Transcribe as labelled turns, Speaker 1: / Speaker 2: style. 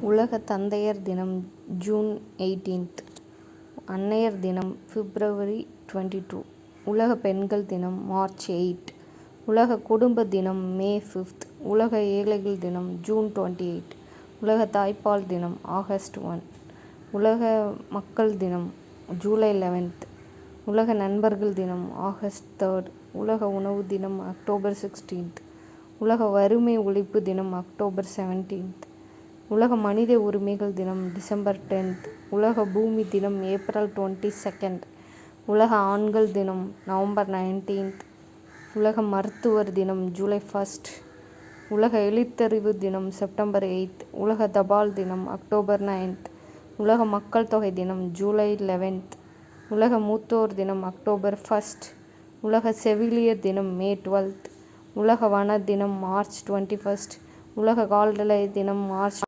Speaker 1: உலக தந்தையர் தினம் ஜூன் எயிட்டீன்த். அன்னையர் தினம் பிப்ரவரி டுவெண்ட்டி டூ. உலக பெண்கள் தினம் மார்ச் எயிட். உலக குடும்ப தினம் மே ஃபிஃப்த். உலக ஏழைகள் தினம் ஜூன் டுவெண்ட்டி எயிட். உலக தாய்ப்பால் தினம் ஆகஸ்ட் ஒன். உலக மக்கள் தினம் ஜூலை லெவன்த். உலக நண்பர்கள் தினம் ஆகஸ்ட் தேர்ட். உலக உணவு தினம் அக்டோபர் சிக்ஸ்டீன்த். உலக வறுமை ஒழிப்பு தினம் அக்டோபர் செவன்டீன்த். உலக மனித உரிமைகள் தினம் டிசம்பர் டென்த். உலக பூமி தினம் ஏப்ரல் டுவெண்ட்டி செகண்ட். உலக ஆண்கள் தினம் நவம்பர் நைன்டீன்த். உலக மருத்துவர் தினம் ஜூலை ஃபஸ்ட் உலக எழுத்தறிவு தினம் செப்டம்பர் எயித். உலக தபால் தினம் அக்டோபர் நைன்த். உலக மக்கள் தொகை தினம் ஜூலை லெவன்த். உலக மூத்தோர் தினம் அக்டோபர் ஃபஸ்ட் உலக செவிலியர் தினம் மே டுவெல்த். உலக வன தினம் மார்ச் டுவெண்ட்டி ஃபர்ஸ்ட். உலக கால்நடை தினம் மார்ச்